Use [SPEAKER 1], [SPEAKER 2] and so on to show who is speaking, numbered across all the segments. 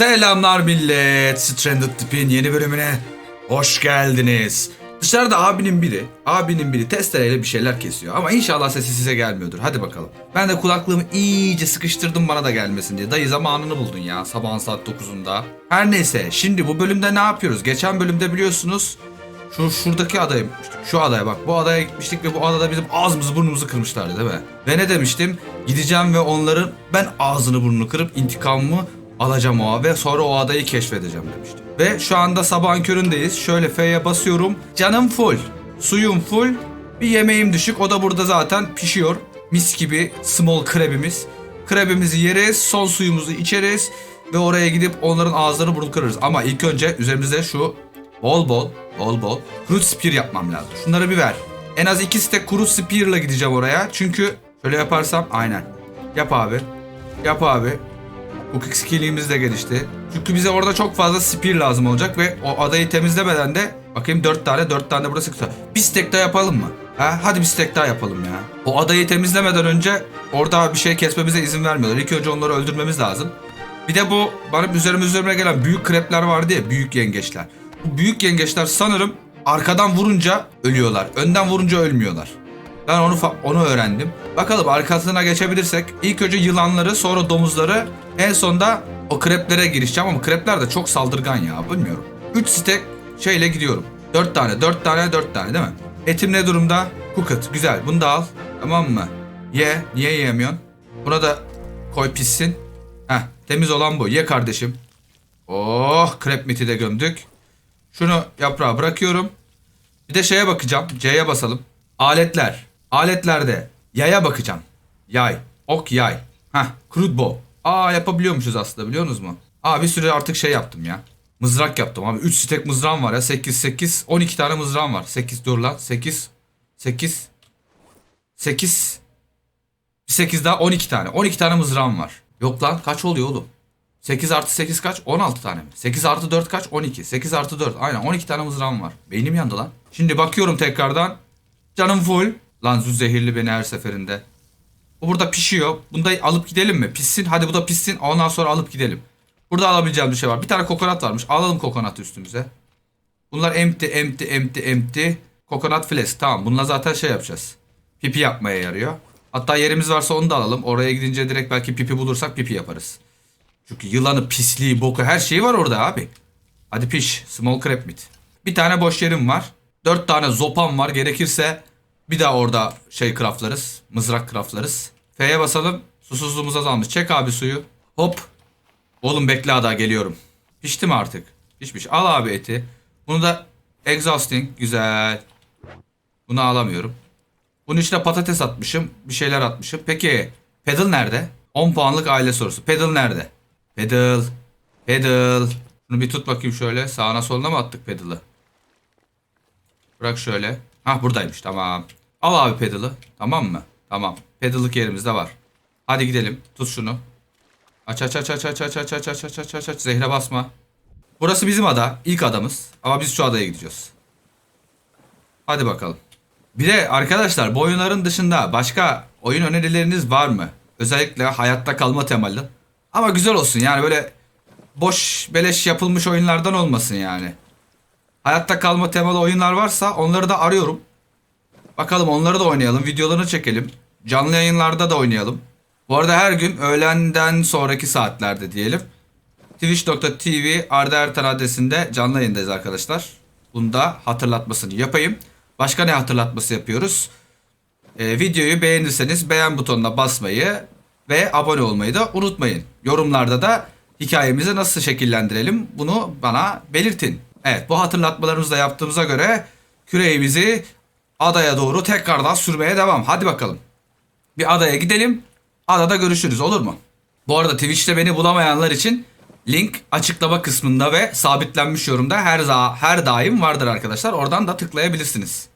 [SPEAKER 1] Selamlar millet. Stranded Tip'in yeni bölümüne hoş geldiniz. Dışarıda abinin biri, abinin biri testereyle bir şeyler kesiyor. Ama inşallah sesi size gelmiyordur. Hadi bakalım. Ben de kulaklığımı iyice sıkıştırdım bana da gelmesin diye. Dayı zamanını buldun ya sabahın saat 9'unda. Her neyse şimdi bu bölümde ne yapıyoruz? Geçen bölümde biliyorsunuz şu şuradaki adaya gitmiştik. Şu adaya bak. Bu adaya gitmiştik ve bu adada bizim ağzımızı burnumuzu kırmışlardı değil mi? Ve ne demiştim? Gideceğim ve onların ben ağzını burnunu kırıp intikamımı alacağım o ve sonra o adayı keşfedeceğim demiştim. Ve şu anda sabahın köründeyiz. Şöyle F'ye basıyorum. Canım full. Suyum full. Bir yemeğim düşük. O da burada zaten pişiyor. Mis gibi small krebimiz. Krebimizi yeriz. Son suyumuzu içeriz. Ve oraya gidip onların ağızlarını burnunu kırarız. Ama ilk önce üzerimizde şu Bol bol, bol bol. Crude spear yapmam lazım. Şunları bir ver. En az iki stack crude spear'la gideceğim oraya. Çünkü şöyle yaparsam aynen. Yap abi. Yap abi. Hukuk skill'imiz de gelişti. Çünkü bize orada çok fazla spear lazım olacak ve o adayı temizlemeden de bakayım 4 tane 4 tane burası kısa. Bir stack daha yapalım mı? Ha, hadi bir stack daha yapalım ya. O adayı temizlemeden önce orada bir şey kesmemize izin vermiyorlar. İlk önce onları öldürmemiz lazım. Bir de bu benim üzerime üzerime gelen büyük krepler vardı ya büyük yengeçler. Bu büyük yengeçler sanırım arkadan vurunca ölüyorlar. Önden vurunca ölmüyorlar. Ben onu onu öğrendim. Bakalım arkasına geçebilirsek ilk önce yılanları sonra domuzları en sonda o kreplere girişeceğim ama krepler de çok saldırgan ya bilmiyorum. 3 stek şeyle gidiyorum. 4 tane 4 tane 4 tane değil mi? Etim ne durumda? Cooked güzel bunu da al tamam mı? Ye niye yiyemiyorsun? Buna da koy pişsin. Heh temiz olan bu ye kardeşim. Oh krep miti de gömdük. Şunu yaprağa bırakıyorum. Bir de şeye bakacağım. C'ye basalım. Aletler. Aletlerde yaya bakacağım. Yay. Ok yay. Hah. Crude bow. Aa yapabiliyormuşuz aslında biliyor musunuz mu? Aa bir süre artık şey yaptım ya. Mızrak yaptım abi. 3 stek mızrağım var ya. 8 8 12 tane mızrağım var. 8 dur lan. 8 8 8 8 daha 12 tane. 12 tane mızrağım var. Yok lan kaç oluyor oğlum? 8 artı 8 kaç? 16 tane mi? 8 artı 4 kaç? 12. 8 artı 4. Aynen 12 tane mızrağım var. Beynim yandı lan. Şimdi bakıyorum tekrardan. Canım full. Lan zü zehirli beni her seferinde. Bu burada pişiyor. Bunu da alıp gidelim mi? Pişsin. Hadi bu da pişsin. Ondan sonra alıp gidelim. Burada alabileceğim bir şey var. Bir tane kokonat varmış. Alalım kokonatı üstümüze. Bunlar empty, empty, empty, empty. Kokonat flask. Tamam. Bununla zaten şey yapacağız. Pipi yapmaya yarıyor. Hatta yerimiz varsa onu da alalım. Oraya gidince direkt belki pipi bulursak pipi yaparız. Çünkü yılanı, pisliği, boku her şeyi var orada abi. Hadi piş. Small crab meat. Bir tane boş yerim var. Dört tane zopam var. Gerekirse bir daha orada şey craftlarız. Mızrak craftlarız. F'ye basalım. Susuzluğumuz azalmış. Çek abi suyu. Hop. Oğlum bekle daha geliyorum. Pişti mi artık? Pişmiş. Al abi eti. Bunu da exhausting. Güzel. Bunu alamıyorum. Bunun içine patates atmışım. Bir şeyler atmışım. Peki pedal nerede? 10 puanlık aile sorusu. Pedal nerede? Pedal. Pedal. Şunu bir tut bakayım şöyle. Sağına soluna mı attık pedal'ı? Bırak şöyle. Hah buradaymış tamam. Al abi pedal'ı. Tamam mı? Tamam. Pedal'lık yerimizde var. Hadi gidelim. Tut şunu. Aç aç aç aç aç aç aç aç aç aç aç aç aç. Zehre basma. Burası bizim ada. İlk adamız. Ama biz şu adaya gideceğiz. Hadi bakalım. Bir de arkadaşlar bu oyunların dışında başka oyun önerileriniz var mı? Özellikle hayatta kalma temalı. Ama güzel olsun yani böyle boş beleş yapılmış oyunlardan olmasın yani. Hayatta kalma temalı oyunlar varsa onları da arıyorum. Bakalım onları da oynayalım. Videolarını çekelim. Canlı yayınlarda da oynayalım. Bu arada her gün öğlenden sonraki saatlerde diyelim. Twitch.tv Arda Ertan adresinde canlı yayındayız arkadaşlar. Bunu da hatırlatmasını yapayım. Başka ne hatırlatması yapıyoruz? Ee, videoyu beğenirseniz beğen butonuna basmayı ve abone olmayı da unutmayın. Yorumlarda da hikayemizi nasıl şekillendirelim bunu bana belirtin. Evet bu hatırlatmalarımızı da yaptığımıza göre küreğimizi adaya doğru tekrardan sürmeye devam. Hadi bakalım. Bir adaya gidelim. Adada görüşürüz olur mu? Bu arada Twitch'te beni bulamayanlar için link açıklama kısmında ve sabitlenmiş yorumda her za her daim vardır arkadaşlar. Oradan da tıklayabilirsiniz.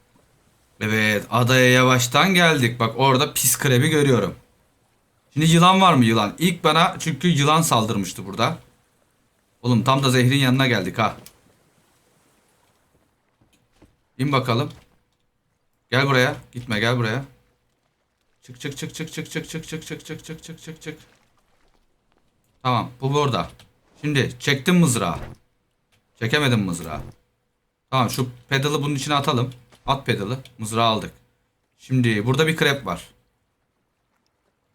[SPEAKER 1] Evet adaya yavaştan geldik. Bak orada pis krebi görüyorum. Şimdi yılan var mı yılan? İlk bana çünkü yılan saldırmıştı burada. Oğlum tam da zehrin yanına geldik ha. İn bakalım. Gel buraya. Gitme gel buraya. Çık çık çık çık çık çık çık çık çık çık çık çık çık çık. Tamam bu burada. Şimdi çektim mızrağı. Çekemedim mızrağı. Tamam şu pedalı bunun içine atalım. At pedalı. Mızrağı aldık. Şimdi burada bir krep var.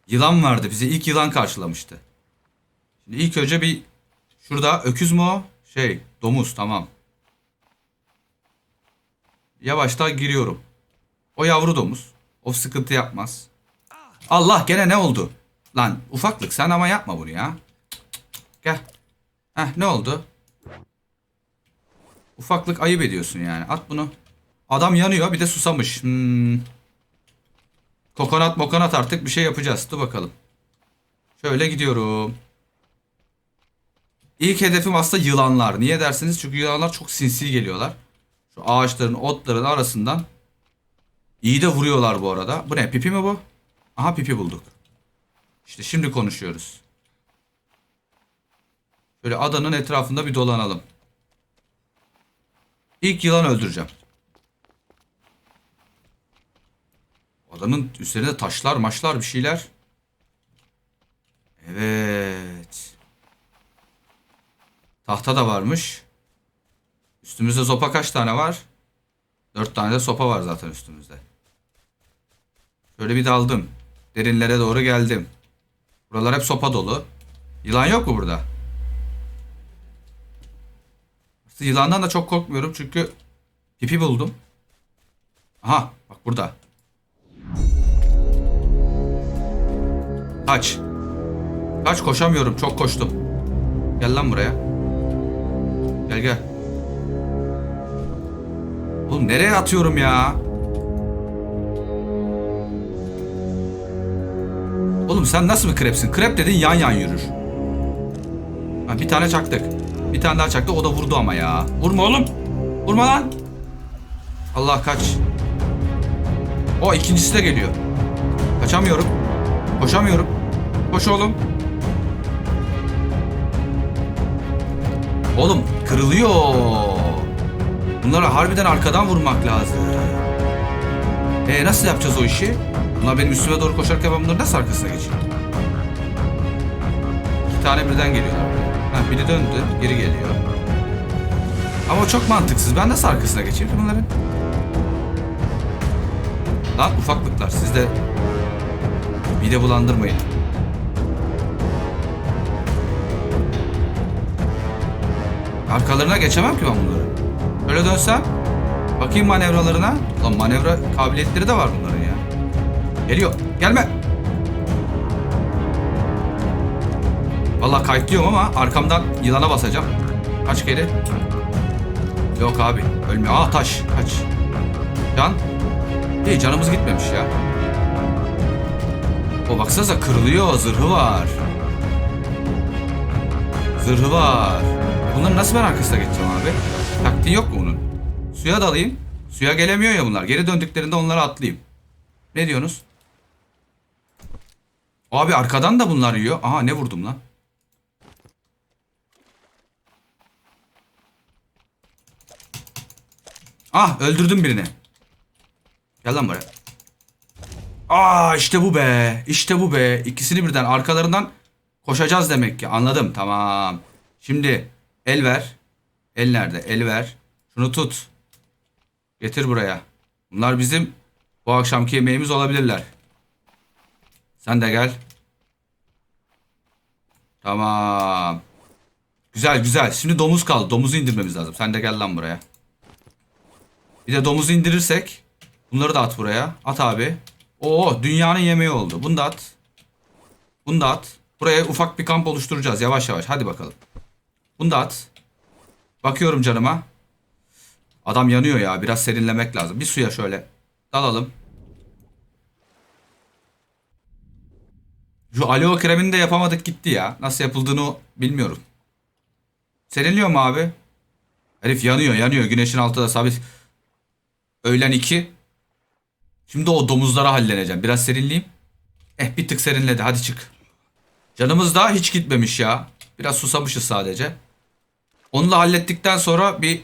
[SPEAKER 1] Yılan vardı. Bizi ilk yılan karşılamıştı. Şimdi ilk önce bir şurada öküz mü o? Şey domuz tamam. Yavaştan giriyorum. O yavru domuz. O sıkıntı yapmaz. Allah gene ne oldu? Lan ufaklık sen ama yapma bunu ya. Gel. Heh ne oldu? Ufaklık ayıp ediyorsun yani. At bunu. Adam yanıyor bir de susamış. Hmm. Kokonat mokonat artık bir şey yapacağız. Dur bakalım. Şöyle gidiyorum. İlk hedefim aslında yılanlar. Niye dersiniz? Çünkü yılanlar çok sinsi geliyorlar. Şu ağaçların, otların arasından iyi de vuruyorlar bu arada. Bu ne? Pipi mi bu? Aha pipi bulduk. İşte şimdi konuşuyoruz. Şöyle adanın etrafında bir dolanalım. İlk yılan öldüreceğim. Adanın üzerinde taşlar, maçlar bir şeyler. Evet. Tahta da varmış. Üstümüzde sopa kaç tane var? Dört tane de sopa var zaten üstümüzde. Şöyle bir daldım. Derinlere doğru geldim. Buralar hep sopa dolu. Yılan yok mu burada? Yılandan da çok korkmuyorum çünkü pipi buldum. Aha bak burada. Kaç. Kaç koşamıyorum çok koştum. Gel lan buraya. Gel gel. Oğlum nereye atıyorum ya? Oğlum sen nasıl bir krepsin? Krep dedin yan yan yürür. Ha, bir tane çaktık. Bir tane daha çaktık o da vurdu ama ya. Vurma oğlum. Vurma lan. Allah kaç. O ikincisi de geliyor. Kaçamıyorum. Koşamıyorum. Koş oğlum. Oğlum kırılıyor. Bunlara harbiden arkadan vurmak lazım. E nasıl yapacağız o işi? Bunlar benim üstüme doğru koşarken ben bunların nasıl arkasına geçeyim? İki tane birden geliyorlar. Ha, biri döndü, geri geliyor. Ama çok mantıksız. Ben nasıl arkasına geçeyim bunların? Lan ufaklıklar siz de mide bulandırmayın. Arkalarına geçemem ki ben bunları. Böyle dönsem. Bakayım manevralarına. Lan manevra kabiliyetleri de var bunların. Geliyor. Gelme. Vallahi kayıtlıyorum ama arkamdan yılana basacağım. Kaç kere? Yok abi. Ölmüyor. Aa taş. Kaç. Can. İyi canımız gitmemiş ya. O baksanıza kırılıyor. Zırhı var. Zırhı var. Bunların nasıl ben arkasına geçeceğim abi? Taktiği yok mu bunun? Suya dalayım. Suya gelemiyor ya bunlar. Geri döndüklerinde onları atlayayım. Ne diyorsunuz? Abi arkadan da bunlar yiyor. Aha ne vurdum lan? Ah öldürdüm birini. Gel lan buraya. Aa işte bu be. İşte bu be. İkisini birden arkalarından koşacağız demek ki. Anladım. Tamam. Şimdi el ver. El nerede? El ver. Şunu tut. Getir buraya. Bunlar bizim bu akşamki yemeğimiz olabilirler. Sen de gel. Tamam. Güzel güzel. Şimdi domuz kaldı. Domuzu indirmemiz lazım. Sen de gel lan buraya. Bir de domuzu indirirsek bunları da at buraya. At abi. Oo dünyanın yemeği oldu. Bunu da at. Bunu da at. Buraya ufak bir kamp oluşturacağız yavaş yavaş. Hadi bakalım. Bunu da at. Bakıyorum canıma. Adam yanıyor ya. Biraz serinlemek lazım. Bir suya şöyle dalalım. Şu aloe kremini de yapamadık gitti ya. Nasıl yapıldığını bilmiyorum. Serinliyor mu abi? Herif yanıyor yanıyor. Güneşin altında sabit. Öğlen 2. Şimdi o domuzlara halleneceğim. Biraz serinleyeyim. Eh bir tık serinledi. Hadi çık. Canımız daha hiç gitmemiş ya. Biraz susamışız sadece. Onu da hallettikten sonra bir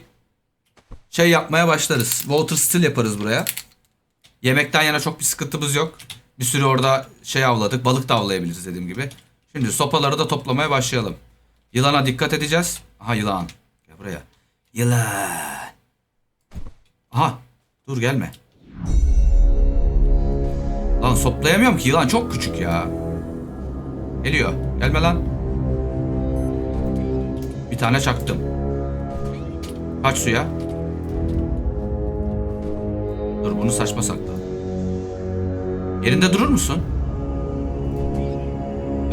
[SPEAKER 1] şey yapmaya başlarız. Water still yaparız buraya. Yemekten yana çok bir sıkıntımız yok. Bir sürü orada şey avladık. Balık da avlayabiliriz dediğim gibi. Şimdi sopaları da toplamaya başlayalım. Yılana dikkat edeceğiz. Aha yılan. Gel buraya. Yılan. Aha. Dur gelme. Lan soplayamıyorum ki yılan çok küçük ya. Geliyor. Gelme lan. Bir tane çaktım. Kaç suya. Dur bunu saçma sakla. Yerinde durur musun?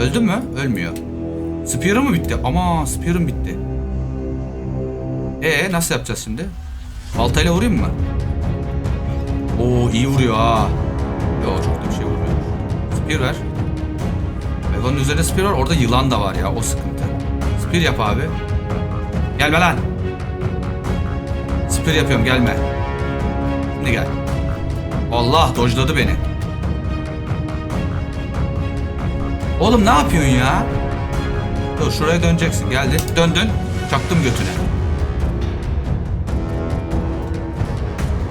[SPEAKER 1] Öldün mü? Ölmüyor. Spear'ı mı bitti? Ama Spear'ım bitti. Ee nasıl yapacağız şimdi? Baltayla vurayım mı? Oo iyi vuruyor ha. Yo çok da bir şey vurmuyor. Spear ver. Hayvanın üzerinde spear var. Orada yılan da var ya. O sıkıntı. Spear yap abi. Gelme lan. Spear yapıyorum gelme. Şimdi gel. Allah dojladı beni. Oğlum ne yapıyorsun ya? Dur şuraya döneceksin. Geldi. Döndün. Çaktım götüne.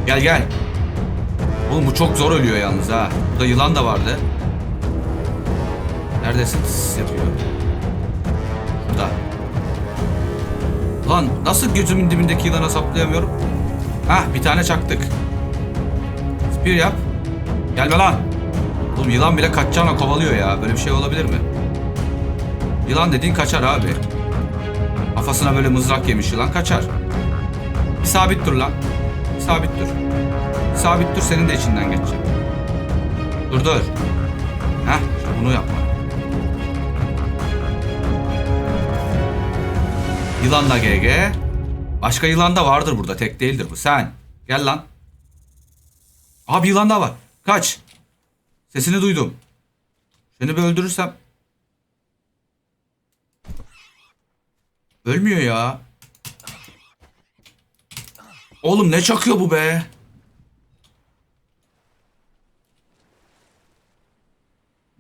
[SPEAKER 1] Gel gel. Oğlum bu çok zor ölüyor yalnız ha. Burada yılan da vardı. Neredesin? Tıs yapıyor. Burada. Lan nasıl gözümün dibindeki yılana saplayamıyorum? Hah bir tane çaktık. Spear yap. Gelme lan. Oğlum yılan bile kaçacağına kovalıyor ya. Böyle bir şey olabilir mi? Yılan dediğin kaçar abi. Kafasına böyle mızrak yemiş yılan kaçar. Bir sabit dur lan. Bir sabit dur. Bir sabit dur senin de içinden geçeceğim. Dur dur. Heh bunu yapma. Yılan da GG. Başka yılan da vardır burada. Tek değildir bu. Sen. Gel lan. Abi yılan daha var. Kaç. Sesini duydum. Seni bir öldürürsem. Ölmüyor ya. Oğlum ne çakıyor bu be?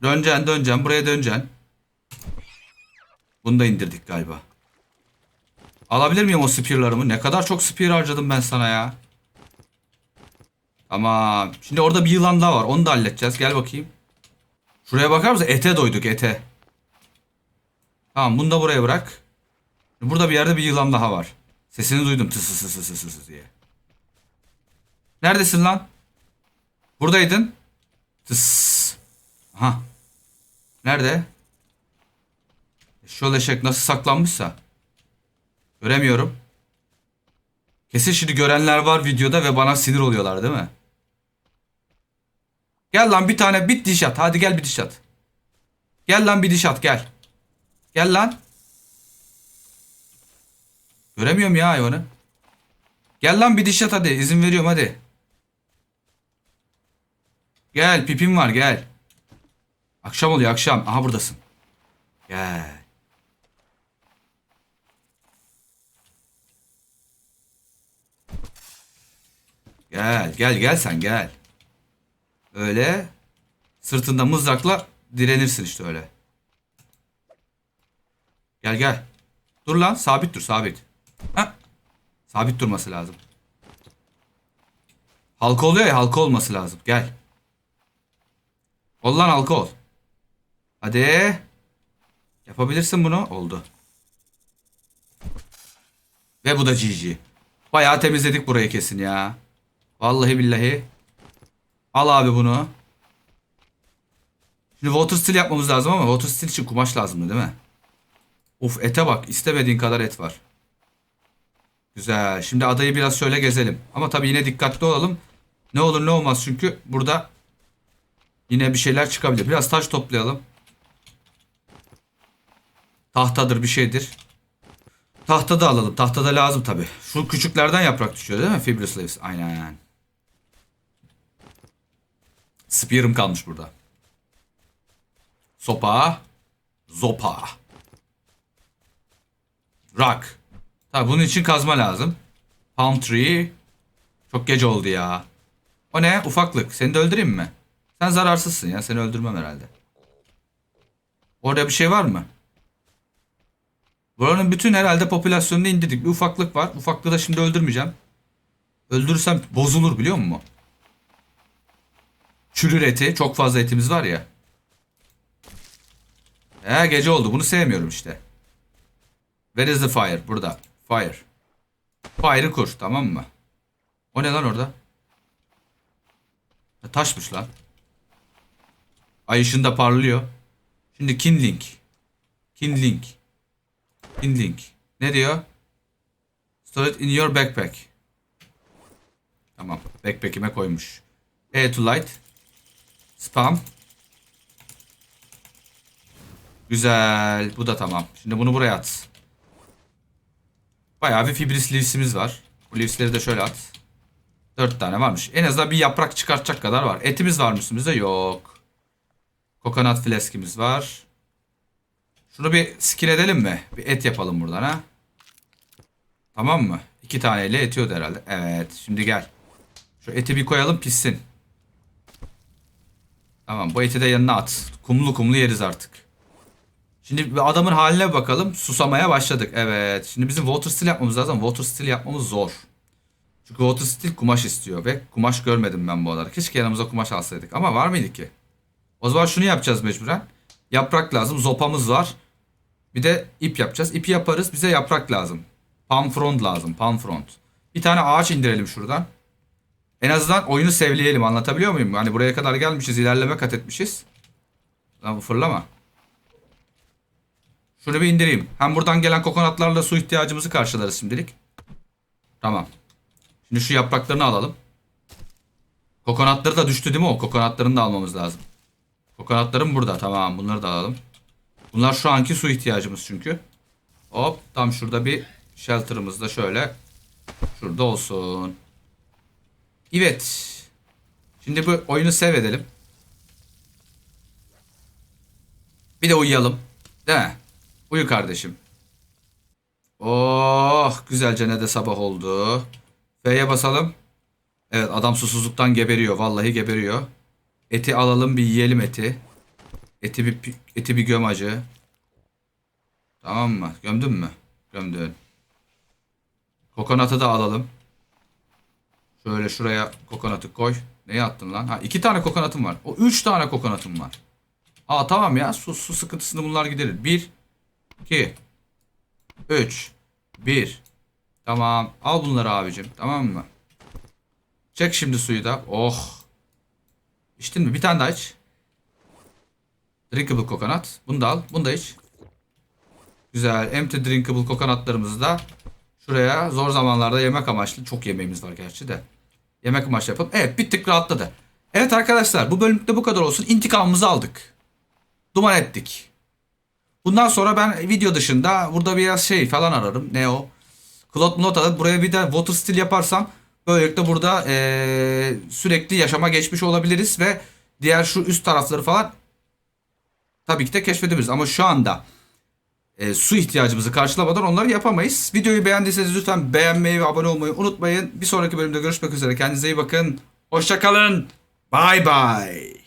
[SPEAKER 1] Döneceksin döneceksin buraya döneceksin. Bunu da indirdik galiba. Alabilir miyim o spearlarımı? Ne kadar çok spear harcadım ben sana ya. Tamam. Şimdi orada bir yılan daha var. Onu da halledeceğiz. Gel bakayım. Şuraya bakar mısın? Ete doyduk ete. Tamam bunu da buraya bırak. Burada bir yerde bir yılan daha var. Sesini duydum. Tıs tıs tıs tıs tıs diye. Neredesin lan? Buradaydın. Tıs. Aha. Nerede? Şu eşek nasıl saklanmışsa. Göremiyorum. Kesin şimdi görenler var videoda ve bana sinir oluyorlar değil mi? Gel lan bir tane bir diş at. Hadi gel bir diş at. Gel lan bir diş at gel. Gel lan. Göremiyorum ya hayvanı. Gel lan bir diş at hadi. İzin veriyorum hadi. Gel pipim var gel. Akşam oluyor akşam. Aha buradasın. Gel. Gel gel gel sen gel. Öyle sırtında mızrakla direnirsin işte öyle. Gel gel. Dur lan sabit dur sabit. Ha? Sabit durması lazım. Halka oluyor ya halka olması lazım. Gel. Ol lan halka ol. Hadi. Yapabilirsin bunu. Oldu. Ve bu da GG. Bayağı temizledik burayı kesin ya. Vallahi billahi. Al abi bunu. Şimdi water steel yapmamız lazım ama water steel için kumaş lazımdı değil mi? Uf ete bak. istemediğin kadar et var. Güzel. Şimdi adayı biraz şöyle gezelim. Ama tabii yine dikkatli olalım. Ne olur ne olmaz çünkü burada yine bir şeyler çıkabilir. Biraz taş toplayalım. Tahtadır bir şeydir. Tahta da alalım. Tahta da lazım tabii. Şu küçüklerden yaprak düşüyor değil mi? Fibrous leaves. Aynen. Spear'ım kalmış burada. Sopa. Zopa. Rock. Tabii bunun için kazma lazım. Palm tree. Çok gece oldu ya. O ne? Ufaklık. Seni de öldüreyim mi? Sen zararsızsın ya. Seni öldürmem herhalde. Orada bir şey var mı? Buranın bütün herhalde popülasyonunu indirdik. Bir ufaklık var. Ufaklığı da şimdi öldürmeyeceğim. Öldürürsem bozulur biliyor musun? Çürür eti. Çok fazla etimiz var ya. He gece oldu. Bunu sevmiyorum işte. Where is the fire? Burada. Fire. Fire'ı kur tamam mı? O ne lan orada? Ya taşmış lan. Ay ışığında parlıyor. Şimdi kindling. Kindling. Kindling. Ne diyor? Store it in your backpack. Tamam. Backpack'ime koymuş. E to light. Spam. Güzel. Bu da tamam. Şimdi bunu buraya at. Bayağı bir fibris leaves'imiz var. Bu leaves'leri de şöyle at. Dört tane varmış. En azından bir yaprak çıkartacak kadar var. Etimiz var mı üstümüzde? Yok. Kokonat fleskimiz var. Şunu bir skill edelim mi? Bir et yapalım buradan ha. Tamam mı? İki taneyle etiyordu herhalde. Evet. Şimdi gel. Şu eti bir koyalım pişsin. Tamam bu eti de yanına at. Kumlu kumlu yeriz artık. Şimdi adamın haline bakalım. Susamaya başladık. Evet. Şimdi bizim water steel yapmamız lazım. Water steel yapmamız zor. Çünkü water steel kumaş istiyor ve kumaş görmedim ben bu arada. Keşke yanımıza kumaş alsaydık. Ama var mıydı ki? O zaman şunu yapacağız mecburen. Yaprak lazım. Zopamız var. Bir de ip yapacağız. İpi yaparız. Bize yaprak lazım. Palm frond lazım. Palm frond. Bir tane ağaç indirelim şuradan. En azından oyunu sevleyelim. Anlatabiliyor muyum? Hani buraya kadar gelmişiz. ilerleme kat etmişiz. Lan bu fırlama. Şunu bir indireyim. Hem buradan gelen kokonatlarla su ihtiyacımızı karşılarız şimdilik. Tamam. Şimdi şu yapraklarını alalım. Kokonatları da düştü değil mi o? Kokonatlarını da almamız lazım. Kokonatlarım burada. Tamam bunları da alalım. Bunlar şu anki su ihtiyacımız çünkü. Hop tam şurada bir shelter'ımız da şöyle. Şurada olsun. Evet. Şimdi bu oyunu sev edelim. Bir de uyuyalım. Değil mi? Uyu kardeşim. Oh güzelce ne de sabah oldu. F'ye basalım. Evet adam susuzluktan geberiyor. Vallahi geberiyor. Eti alalım bir yiyelim eti. Eti bir eti bir göm acı. Tamam mı? Gömdün mü? Gömdün. Kokonatı da alalım. Şöyle şuraya kokonatı koy. Neye attın lan? Ha iki tane kokonatım var. O üç tane kokonatım var. Aa tamam ya. Su, su sıkıntısını bunlar giderir. Bir. iki, Üç. Bir. Tamam. Al bunları abicim. Tamam mı? Çek şimdi suyu da. Oh. İçtin mi? Bir tane daha iç. Drinkable kokonat. Bunu da al. Bunu da iç. Güzel. Empty drinkable kokonatlarımızı da şuraya zor zamanlarda yemek amaçlı. Çok yemeğimiz var gerçi de. Yemek amaçlı yapalım. Evet bir tık rahatladı. Evet arkadaşlar bu bölümde bu kadar olsun. İntikamımızı aldık. Duman ettik. Bundan sonra ben video dışında burada biraz şey falan ararım. Ne o? Cloud not alıp buraya bir de water steel yaparsam böylelikle burada eee, sürekli yaşama geçmiş olabiliriz ve diğer şu üst tarafları falan tabii ki de keşfedebiliriz. Ama şu anda e, su ihtiyacımızı karşılamadan onları yapamayız. Videoyu beğendiyseniz lütfen beğenmeyi ve abone olmayı unutmayın. Bir sonraki bölümde görüşmek üzere. Kendinize iyi bakın. Hoşçakalın. Bye bye.